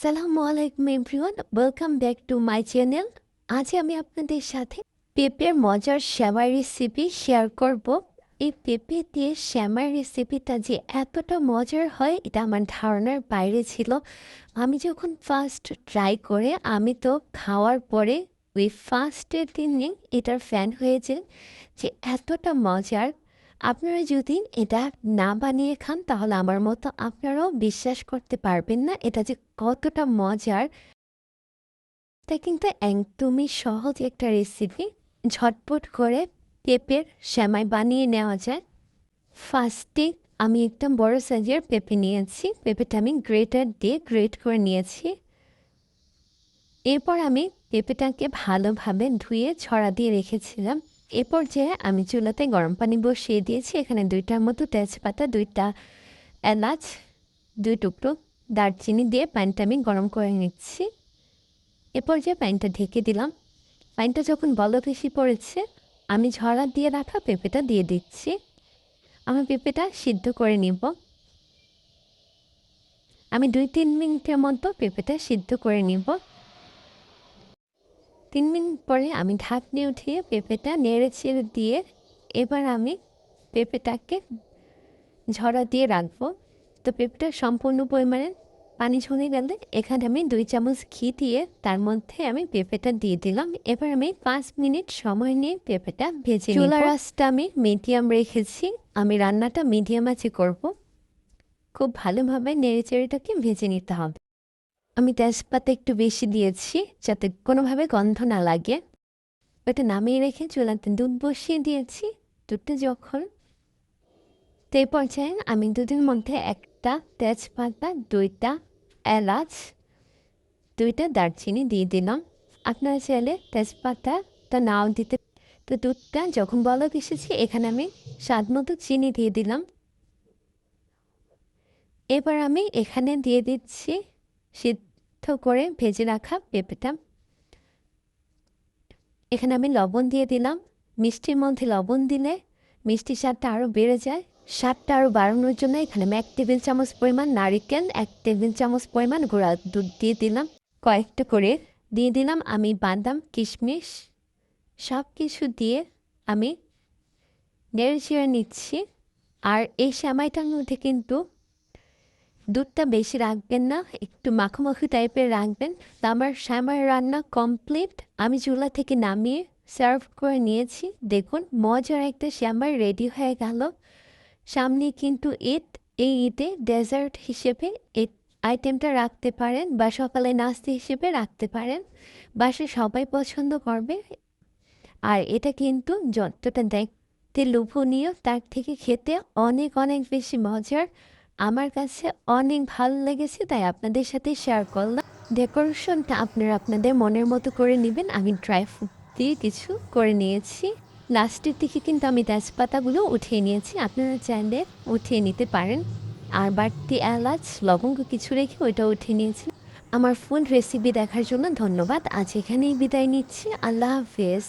আসসালামু আলাইকুম everyone welcome back to my channel আজ আমি আপনাদের সাথে পেঁপের মজার শ্যামার রেসিপি শেয়ার করব। এই পেঁপে দিয়ে শ্যামার রেসিপিটা যে এতটা মজার হয়, এটা আমার ধারণার বাইরে ছিল। আমি যখন ফার্স্ট ট্রাই করে, আমি তো খাওয়ার পরে ওই ফার্স্টের দিনে এটার ফ্যান হয়েছে যে এতটা মজার। আপনারা যদি এটা না বানিয়ে খান, তাহলে আমার মতো আপনারাও বিশ্বাস করতে পারবেন না এটা যে কতটা মজার। তা কিন্তু একদমই সহজ একটা রেসিপি ঝটপট করে পেঁপের শ্যামাই বানিয়ে নেওয়া যায়। ফার্স্টে আমি একটা বড় সাইজের পেঁপে নিয়েছি। পেঁপেটা আমি গ্রেটার দিয়ে গ্রেট করে নিয়েছি। এরপর আমি পেঁপেটাকে ভালোভাবে ধুয়ে ছড়া দিয়ে রেখেছিলাম। এ পর্যায়ে আমি চুলাতে গরম পানি বসিয়ে দিয়েছি। এখানে দুইটার মতো তেজপাতা, দুইটা এলাচ, দুই টুকরো দারচিনি দিয়ে প্যানটা আমি গরম করে নিচ্ছি। এ পর্যায়ে প্যানটা ঢেকে দিলাম। প্যানটা যখন বলক এসে পড়েছে, আমি ঝরা দিয়ে রাখা পেঁপেটা দিয়ে দিচ্ছি। আমি পেঁপেটা সিদ্ধ করে নিব। আমি দুই তিন মিনিটের মতো পেঁপেটা সিদ্ধ করে নিব। তিন মিনিট পরে আমি ঢাকনি উঠিয়ে পেঁপেটা নেড়ে ছেড়ে দিয়ে এবার আমি পেঁপেটাকে ঝরা দিয়ে রাখব। তো পেঁপেটা সম্পূর্ণ পরিমাণে পানি ঝরে গেলে এখানে আমি দুই চামচ ঘি দিয়ে তার মধ্যে আমি পেঁপেটা দিয়ে দিলাম। এবার আমি পাঁচ মিনিট সময় নিয়ে পেঁপেটা ভেজে চুলা রাসটা আমি মিডিয়াম রেখেছি। আমি রান্নাটা মিডিয়াম আছে করব। খুব ভালোভাবে নেড়ে চেড়েটাকে ভেজে নিতে হবে। আমি তেজপাতা একটু বেশি দিয়েছি যাতে কোনোভাবে গন্ধ না লাগে। ওটা নামিয়ে রেখে চুলাতে দুধ বসিয়ে দিয়েছি, দুধটা যখন। তো পর্যায়ে আমি দুধের মধ্যে একটা তেজপাতা, দুইটা এলাচ, দুইটা দারচিনি দিয়ে দিলাম। আপনারা চাইলে তেজপাতাটা নাও দিতে তো দুধটা যখন বলক এসেছি, এখানে আমি স্বাদ মতো চিনি দিয়ে দিলাম। এবার আমি এখানে দিয়ে দিচ্ছি সিদ্ধ করে ভেজে রাখা পেঁপেটা। এখানে আমি লবণ দিয়ে দিলাম। মিষ্টির মধ্যে লবণ দিলে মিষ্টির স্বাদটা আরও বেড়ে যায়। স্বাদটা আরও বাড়ানোর জন্য এখানে আমি এক টেবিল চামচ পরিমাণ নারিকেল, এক টেবিল চামচ পরিমাণ গুঁড়া দুধ দিয়ে দিলাম। কয়েকটা করে দিয়ে দিলাম আমি বাদাম, কিশমিশ সব কিছু দিয়ে আমি নেড়ে চেড়ে নিচ্ছি। আর এই শ্যামাইটার মধ্যে কিন্তু দুধটা বেশি রাখবেন না, একটু মাখো টাইপের রাখবেন। তো আমার শ্যামার রান্না কমপ্লিট আমি চুলা থেকে নামিয়ে সার্ভ করে নিয়েছি। দেখুন, মজার একটা শ্যামার রেডি হয়ে গেল। সামনে কিন্তু ঈদ। এই ঈদে ডেজার্ট হিসেবে এই আইটেমটা রাখতে পারেন বা সকালে নাস্তা হিসেবে রাখতে পারেন। বাসে সবাই পছন্দ করবে। আর এটা কিন্তু যতটা দেখতে লোভনীয়, তার থেকে খেতে অনেক অনেক বেশি মজার। আমার কাছে অনেক ভালো লেগেছে, তাই আপনাদের সাথে শেয়ার করলাম। ডেকোরেশনটা আপনারা আপনাদের মনের মতো করে নেবেন। আমি ড্রাই ফ্রুট দিয়ে কিছু করে নিয়েছি। লাস্টের দিকে কিন্তু আমি তেজপাতাগুলো উঠিয়ে নিয়েছি। আপনারা চাইলে উঠিয়ে নিতে পারেন। আর বাড়তি এলাচ, লবঙ্গ কিছু রেখে ওইটা উঠিয়ে নিয়েছি। আমার ফুল রেসিপি দেখার জন্য ধন্যবাদ। আজ এখানেই বিদায় নিচ্ছি। আল্লাহ হাফেজ।